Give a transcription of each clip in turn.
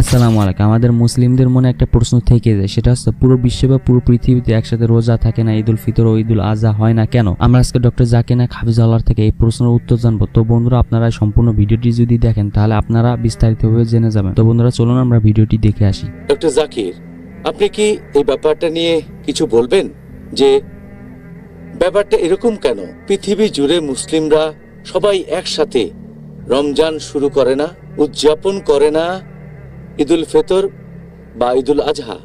আসসালামু আলাইকুম। আমাদের মুসলিমদের মনে একটা প্রশ্ন থেকে যায়। সেটা হচ্ছে, পুরো বিশ্ব বা পুরো পৃথিবীতে একসাথে রোজা থাকে না, ঈদুল ফিতর ও ঈদুল আজহা হয় না কেন? আমরা আজকে ডক্টর জাকির নায়ক হাফিজাল্লাহ থেকে এই প্রশ্নের উত্তর জানব। তো বন্ধুরা, আপনারা সম্পূর্ণ ভিডিওটি যদি দেখেন, তাহলে আপনারা বিস্তারিতভাবে জেনে যাবেন। তো বন্ধুরা, চলুন আমরা ভিডিওটি দেখে আসি। ডক্টর জাকির, আপনি কি এই ব্যাপারটা নিয়ে কিছু বলবেন? যে ব্যাপারটা এরকম কেন? পৃথিবী জুড়ে মুসলিমরা সবাই একসাথে রমজান শুরু করে না, উদযাপন করে না ঈদুল ফেতর বা ঈদুল আজহা।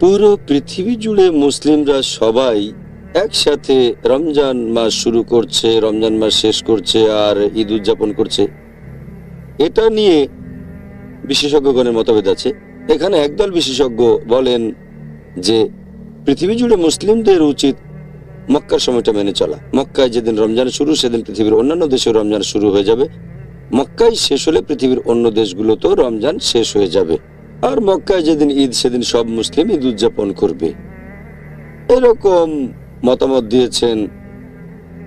পুরো পৃথিবী জুড়ে মুসলিমরা সবাই একসাথে রমজান মাস শুরু করছে, রমজান মাস শেষ করছে আর ঈদ উদযাপন করছে। এটা নিয়ে বিশেষজ্ঞগণের মতভেদ আছে। এখানে একদল বিশেষজ্ঞ বলেন যে, পৃথিবী জুড়ে মুসলিমদের উচিত মক্কার সময়টা মেনে চলা। মক্কায় যেদিন রমজান শুরু, সেদিন পৃথিবীর অন্যান্য দেশেও রমজান শুরু হয়ে যাবে। মক্কায় শেষ হলে পৃথিবীর অন্য দেশগুলোতেও রমজান শেষ হয়ে যাবে। আর মক্কায় যেদিন ঈদ, সেদিন সব মুসলিম ঈদ উদযাপন করবে। এরকম মতামত দিয়েছেন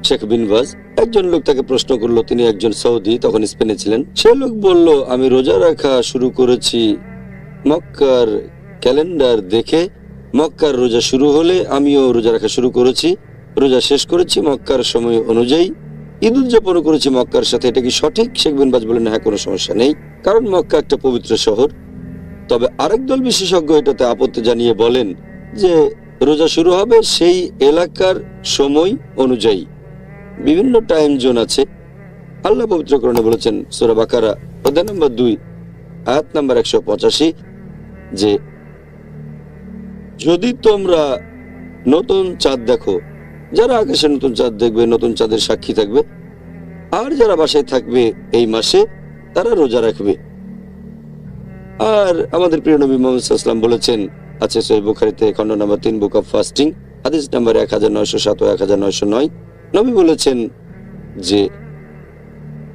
শেখ বিনবাজ একজন লোক তাকে প্রশ্ন করল, তিনি একজন সৌদি? তখন স্পেনে ছিলেন। সে লোক বলল, আমি রোজা রাখা শুরু করেছি। মক্কার ক্যালেন্ডার দেখে মক্কার রোজা শুরু হলে আমিও রোজা রাখা শুরু করেছি। রোজা শেষ করেছি মক্কার সময় অনুযায়ী। ঈদ উদযাপন করেছি মক্কার সাথে, এটা কি সঠিক? শেখ বিন বাজ বলেন হ্যাঁ কোনো সমস্যা নেই। কারণ মক্কা একটা পবিত্র শহর। তবে আরেক দল বিশেষজ্ঞ এটাতে আপত্তি জানিয়ে বলেন যে, রোজা শুরু হবে সেই এলাকার সময় অনুযায়ী। বিভিন্ন টাইম জোন আছে। আল্লাহ পবিত্রকরণে বলেছেন, সুরা বাকারা, অধ্যায় নম্বর দুই, আয়াত নম্বর একশো পঁচাশি, যে, যদি তোমরা নতুন চাঁদ দেখো যারা আকাশে নতুন চাঁদ দেখবে, নতুন চাঁদের সাক্ষী থাকবে, আর যারা বাসায় থাকবে এই মাসে, তারা রোজা রাখবে। আর আমাদের প্রিয় নবী মোহাম্মদ বলেছেন, আছে সহি বুখারিতে খণ্ড নাম্বার তিন, বুক অফ ফাস্টিং, হাদিস নাম্বার এক হাজার নয়শো সাত ও এক হাজার নয়শো নয়। নবী বলেছেন যে,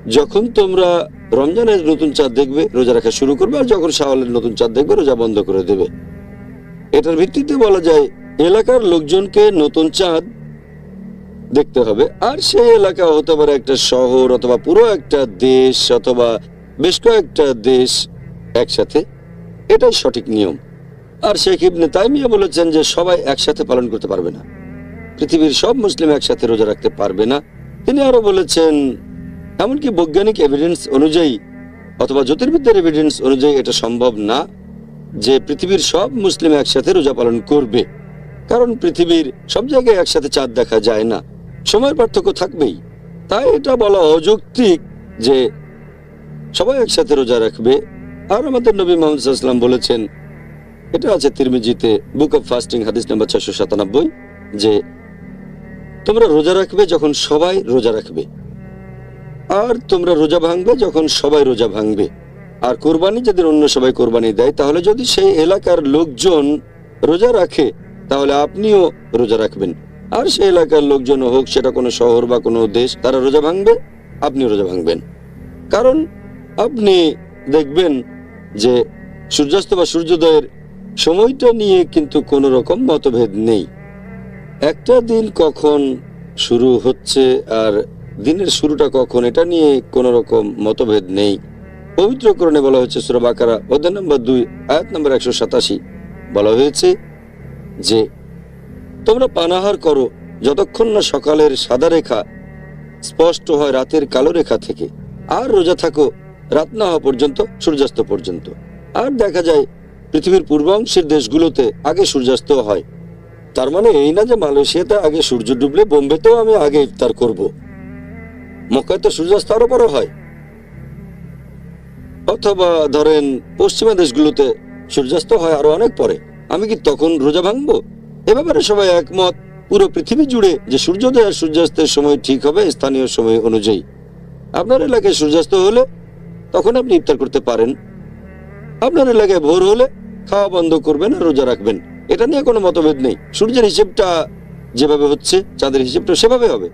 যখন তোমরা রমজানের নতুন চাঁদ দেখবে, রোজা রাখা শুরু করবে, আর যখন শাওয়ালের নতুন চাঁদ দেখবে, রোজা বন্ধ করে দেবে। এটার ভিত্তিতে বলা যায়, এলাকার লোকজনকে নতুন চাঁদ দেখতে হবে। আর সেই এলাকা হতে পারে একটা শহর অথবা পুরো একটা দেশ অথবা বেশ কয়েকটা দেশ একসাথে। এটাই সঠিক নিয়ম। আর শেখ ইবনে তাইমিয়া বলেছেন যে সবাই একসাথে পালন করতে পারবে না। পৃথিবীর সব মুসলিম একসাথে রোজা রাখতে পারবে না। তিনি আরও বলেছেন, এমনকি বৈজ্ঞানিক এভিডেন্স অনুযায়ী অথবা জ্যোতির্বিদ্যার এভিডেন্স অনুযায়ী এটা সম্ভব না যে পৃথিবীর সব মুসলিম একসাথে রোজা পালন করবে। কারণ পৃথিবীর সব জায়গায় একসাথে চাঁদ দেখা যায় না। সময়ের পার্থক্য থাকবেই। তাই এটা বলা অযৌক্তিক যে সবাই একসাথে রোজা রাখবে। আর আমাদের নবী মোহাম্মদ বলেছেন, এটা আছে তিরমিজিতে, বুক অফ ফাস্টিং, হাদিস নাম্বার ছশো সাতানব্বই, যে তোমরা রোজা রাখবে যখন সবাই রোজা রাখবে। আর তোমরা রোজা ভাঙবে যখন সবাই রোজা ভাঙবে। আর কোরবানি যদি অন্য সবাই কোরবানি দেয়, তাহলে যদি সেই এলাকার লোকজন রোজা রাখে, তাহলে আপনিও রোজা রাখবেন। আর সেই এলাকার লোকজন হোক, সেটা কোনো শহর বা কোনো দেশ, তারা রোজা ভাঙবে আপনিও রোজা ভাঙবেন। কারণ আপনি দেখবেন যে সূর্যাস্ত বা সূর্যোদয়ের সময়টা নিয়ে কিন্তু কোনো রকম মতভেদ নেই। একটা দিন কখন শুরু হচ্ছে আর দিনের শুরুটা কখন, এটা নিয়ে কোনো রকম মতভেদ নেই। পবিত্রকরণে বলা হয়েছে সুরবাকারা অধ্যায় নম্বর দুই, আয়াত নম্বর একশো সাতাশি। বলা হয়েছে যে তোমরা পানাহার করো যতক্ষণ না সকালের সাদা রেখা স্পষ্ট হয় রাতের কালো রেখা থেকে। আর রোজা থাকো, রাত না হওয়া পর্যন্ত, সূর্যাস্ত পর্যন্ত। আর দেখা যায়, পৃথিবীর পূর্বাংশের দেশগুলোতে আগে সূর্যাস্ত হয়। তার মানে এই না যে মালয়েশিয়াতে আগে সূর্য ডুবলে বোম্বেতেও আমি আগে ইফতার করব। মক্কায় তো সূর্যাস্ত আরও বড় হয়। অথবা ধরেন, পশ্চিমা দেশগুলোতে সূর্যাস্ত হয় আরও অনেক পরে। আমি কি তখন রোজা ভাঙবো? এ ব্যাপারে সবাই একমত। পুরো পৃথিবী জুড়ে যে সূর্যোদয় আর সূর্যাস্তের সময় ঠিক হবে, স্থানীয় সময় অনুযায়ী। আপনার এলাকায় সূর্যাস্ত হলে তখন আপনি ইফতার করতে পারেন। আপনার এলাকায় ভোর হলে খাওয়া বন্ধ করবেন আর রোজা রাখবেন। এটা নিয়ে কোনো মতভেদ নেই। সূর্যের হিসেবটা যেভাবে হচ্ছে, চাঁদের হিসেবটা সেভাবে হবে।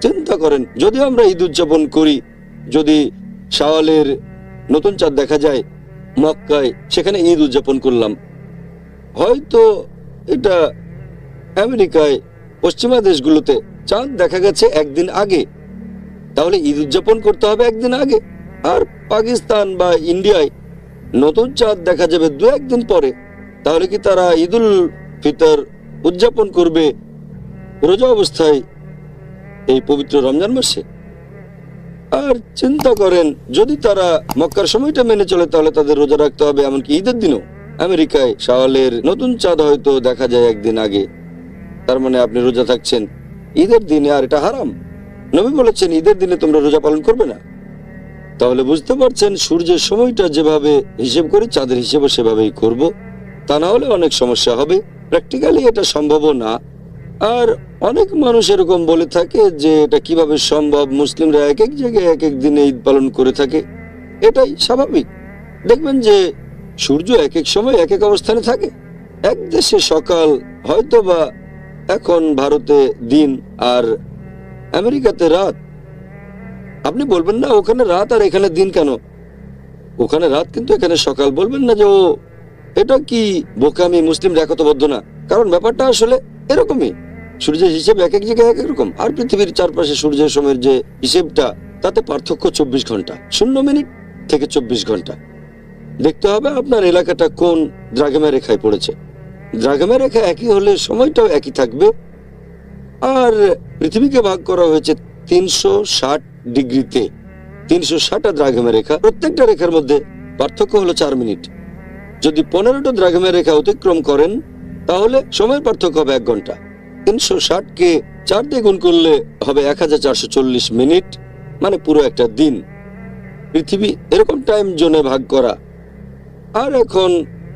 চিন্তা করেন যদি আমরা ঈদ উদযাপন করি, যদি শাওয়ালের নতুন চাঁদ দেখা যায় মক্কায়, সেখানে ঈদ উদযাপন করলাম। হয়তো এটা আমেরিকায় পশ্চিমা দেশগুলোতে চাঁদ দেখা গেছে একদিন আগে। তাহলে ঈদ উদযাপন করতে হবে একদিন আগে। আর পাকিস্তান বা ইন্ডিয়ায় নতুন চাঁদ দেখা যাবে দু একদিন পরে। তাহলে কি তারা ঈদুল ফিতর উদযাপন করবে রোজা অবস্থায় এই পবিত্র রমজান মাসে? আর চিন্তা করেন, যদি তারা মক্কার সময়টা মেনে চলে, তাহলে তাদের রোজা রাখতে হবে, এমনকি ঈদের দিনও। আমেরিকায় শাওয়ালের নতুন চাঁদ হয়তো দেখা যায় একদিন আগে। তার মানে আপনি রোজা থাকছেন। ঈদের দিনে আর এটা হারাম। নবী বলেছেন, ঈদের দিনে তোমরা রোজা পালন করবে না। তাহলে বুঝতে পারছেন, সূর্যের সময়টা যেভাবে হিসেব করি, চাঁদের হিসেবে সেভাবেই করব। তা না হলে অনেক সমস্যা হবে। প্র্যাকটিক্যালি এটা সম্ভবও না। আর অনেক মানুষ এরকম বলে থাকে যে, এটা কীভাবে সম্ভব? মুসলিমরা এক এক জায়গায় এক এক দিনে ঈদ পালন করে থাকে। এটাই স্বাভাবিক। দেখবেন যে সূর্য এক এক সময় এক এক অবস্থানে থাকে। এক দেশে সকাল হয়তো বা এখন ভারতে দিন আর আমেরিকাতে রাত। আপনি বলবেন না ওখানে রাত আর এখানে দিন কেন? ওখানে রাত কিন্তু এখানে সকাল বলবেন না যে, ও, এটা কি বোকামি মুসলিম একতবদ্ধ না? কারণ ব্যাপারটা আসলে এরকমই। সূর্যের হিসেব এক এক জায়গায় এক এক রকম। আর পৃথিবীর চারপাশে সূর্যের সময়ের যে হিসেবটা, তাতে পার্থক্য চব্বিশ ঘণ্টা। শূন্য মিনিট থেকে চব্বিশ ঘণ্টা। দেখতে হবে আপনার এলাকাটা কোন দ্রাঘিমা রেখায় পড়েছে। দ্রাঘিমা রেখা একই হলে সময়টাও একই থাকবে। আর পৃথিবীকে ভাগ করা হয়েছে তিনশো ষাট ডিগ্রিতে। তিনশো ষাটটা দ্রাঘিমা রেখা। প্রত্যেকটা রেখার মধ্যে পার্থক্য হলো চার মিনিট। যদি পনেরোটা দ্রাঘিমা রেখা অতিক্রম করেন, তাহলে সময় পার্থক্য হবে এক ঘণ্টা। তিনশো ষাটকে চার দিয়ে গুণ করলে হবে এক হাজার চারশো চল্লিশ মিনিট মানে পুরো একটা দিন। পৃথিবী এরকম টাইম জোনে ভাগ করা আর এখন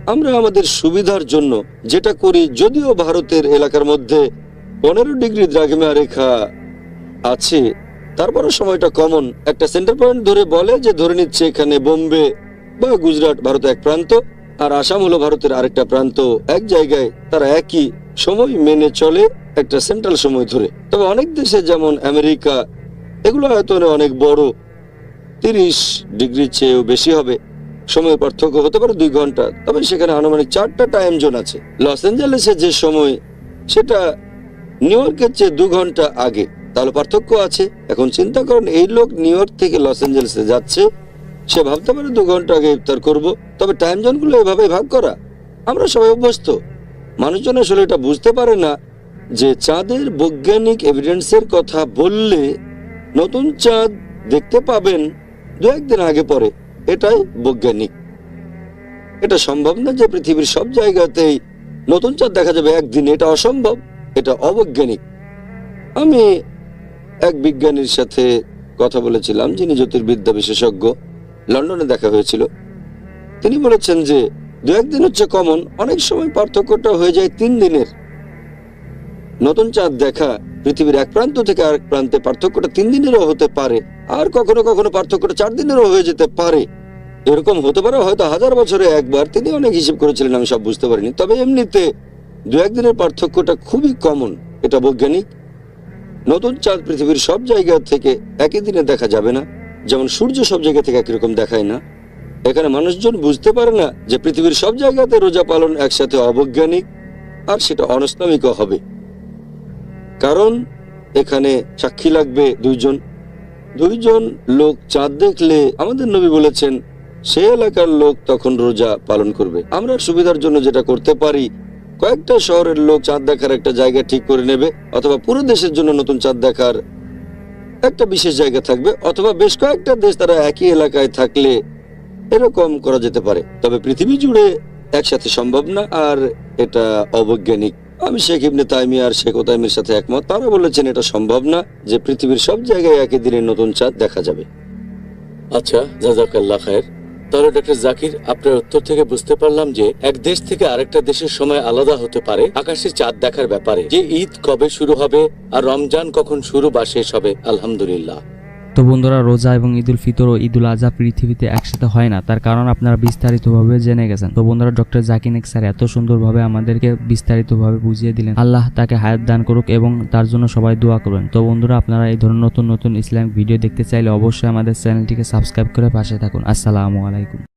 আমরা আমাদের সুবিধার জন্য যেটা করি, যদিও ভারতের এলাকার মধ্যে পনেরো ডিগ্রি দ্রাঘিমা রেখা আছে তারপরে সময়টা কমন। একটা সেন্টার পয়েন্ট ধরে বলে যে, ধরে নিচ্ছে এখানে বোম্বে বা গুজরাট ভারত এক প্রান্ত, আর আসাম হলো ভারতের আরেকটা প্রান্ত। এক জায়গায় তারা একই সময় মেনে চলে একটা সেন্ট্রাল সময় ধরে। তবে অনেক দেশে যেমন আমেরিকা, এগুলো হয়তো অনেক বড়, তিরিশ ডিগ্রি চেয়েও বেশি হবে। সময়ের পার্থক্য হতে পারে দুই ঘণ্টা। তবে সেখানে আনুমানিক চারটা টাইম জোন আছে। লস অ্যাঞ্জেলেসে যে সময়, সেটা নিউ ইয়র্কের চেয়ে দু ঘণ্টা আগে। তাহলে পার্থক্য আছে। এখন চিন্তা করেন, এই লোক নিউ ইয়র্ক থেকে লস অ্যাঞ্জেলেসে যাচ্ছে, সে ভাবতে পারে দু ঘণ্টা আগে ইফতার করব। তবে টাইম জোনগুলো এভাবে ভাগ করা। আমরা সবাই অভ্যস্ত। মানুষজন আসলে এটা বুঝতে পারে না যে চাঁদের বৈজ্ঞানিক এভিডেন্সের কথা বললে নতুন চাঁদ দেখতে পাবেন দু একদিন আগে পরে। এটাই বৈজ্ঞানিক। এটা সম্ভব না যে পৃথিবীর সব জায়গাতেই নতুন চাঁদ দেখা যাবে। একদিনে এটা অসম্ভব, এটা অবৈজ্ঞানিক। আমি এক বিজ্ঞানীর সাথে কথা বলেছিলাম, যিনি জ্যোতির্বিদ্যা বিশেষজ্ঞ, লন্ডনে দেখা হয়েছিল। তিনি বলেছেন যে দু একদিন হচ্ছে কমন, অনেক সময় পার্থক্যটা হয়ে যায় তিন দিনের। নতুন চাঁদ দেখা পৃথিবীর এক প্রান্ত থেকে আরেক প্রান্তে পার্থক্যটা তিন দিনেরও হতে পারে। আর কখনো কখনো পার্থক্যটা চার দিনেরও হয়ে যেতে পারে। এরকম হতে পারে, হয়তো হাজার বছরে একবার। তিনি অনেক হিসেব করেছিলেন, আমি সব বুঝতে পারিনি। তবে এমনিতে দু একদিনের পার্থক্যটা খুবই কমন এটা বৈজ্ঞানিক। নতুন চাঁদ পৃথিবীর সব জায়গা থেকে একই দিনে দেখা যাবে না। যেমন সূর্য সব জায়গা থেকে একই রকম দেখায় না। এখানে মানুষজন বুঝতে পারে না যে পৃথিবীর সব জায়গাতে রোজা পালন একসাথে অবৈজ্ঞানিক, আর সেটা অনস্নামিকও হবে। কারণ এখানে সাক্ষী লাগবে দুইজন। দুইজন লোক চাঁদ দেখলে আমাদের নবী বলেছেন, সে এলাকার লোক তখন রোজা পালন করবে। আমরা সুবিধার জন্য যেটা করতে পারি, কয়েকটা শহরের লোক চাঁদ দেখার একটা জায়গা ঠিক করে নেবে, অথবা পুরো দেশের জন্য নতুন চাঁদ দেখার একটা বিশেষ জায়গা থাকবে, অথবা বেশ কয়েকটা দেশ তারা একই এলাকায় থাকলে এরকম করা যেতে পারে। তবে পৃথিবী জুড়ে একসাথে সম্ভব না, আর এটা অবৈজ্ঞানিক আমি শেখ ইবনে তাইমিয়া আর শেখ তাইমের সাথে একমত। তারা বলেছেন এটা সম্ভব না যে পৃথিবীর সব জায়গায় একই দিনে নতুন চাঁদ দেখা যাবে। আচ্ছা জাজাকাল্লাহ খায়ের। তাহলে ডক্টর জাকির, আপনার উত্তর থেকে বুঝতে পারলাম যে এক দেশ থেকে আরেকটা দেশের সময় আলাদা হতে পারে আকাশে চাঁদ দেখার ব্যাপারে। যে ঈদ কবে শুরু হবে আর রমজান কখন শুরু বা শেষ হবে, আলহামদুলিল্লাহ। তো বন্ধুরা, রোজা এবং ঈদুল ফিতর ও ঈদুল আজহা পৃথিবীতে একসাথে হয় না। তার কারণ আপনারা বিস্তারিতভাবে জেনে গেছেন। তো বন্ধুরা, ডক্টর জাকির স্যার এত সুন্দরভাবে আমাদেরকে বিস্তারিতভাবে বুঝিয়ে দিলেন। আল্লাহ তাকে হায়াত দান করুক এবং তার জন্য সবাই দোয়া করবেন তো বন্ধুরা, আপনারা এই ধরনের নতুন নতুন ইসলামিক ভিডিও দেখতে চাইলে অবশ্যই আমাদের চ্যানেলটিকে সাবস্ক্রাইব করে পাশে থাকুন। আসসালামু আলাইকুম।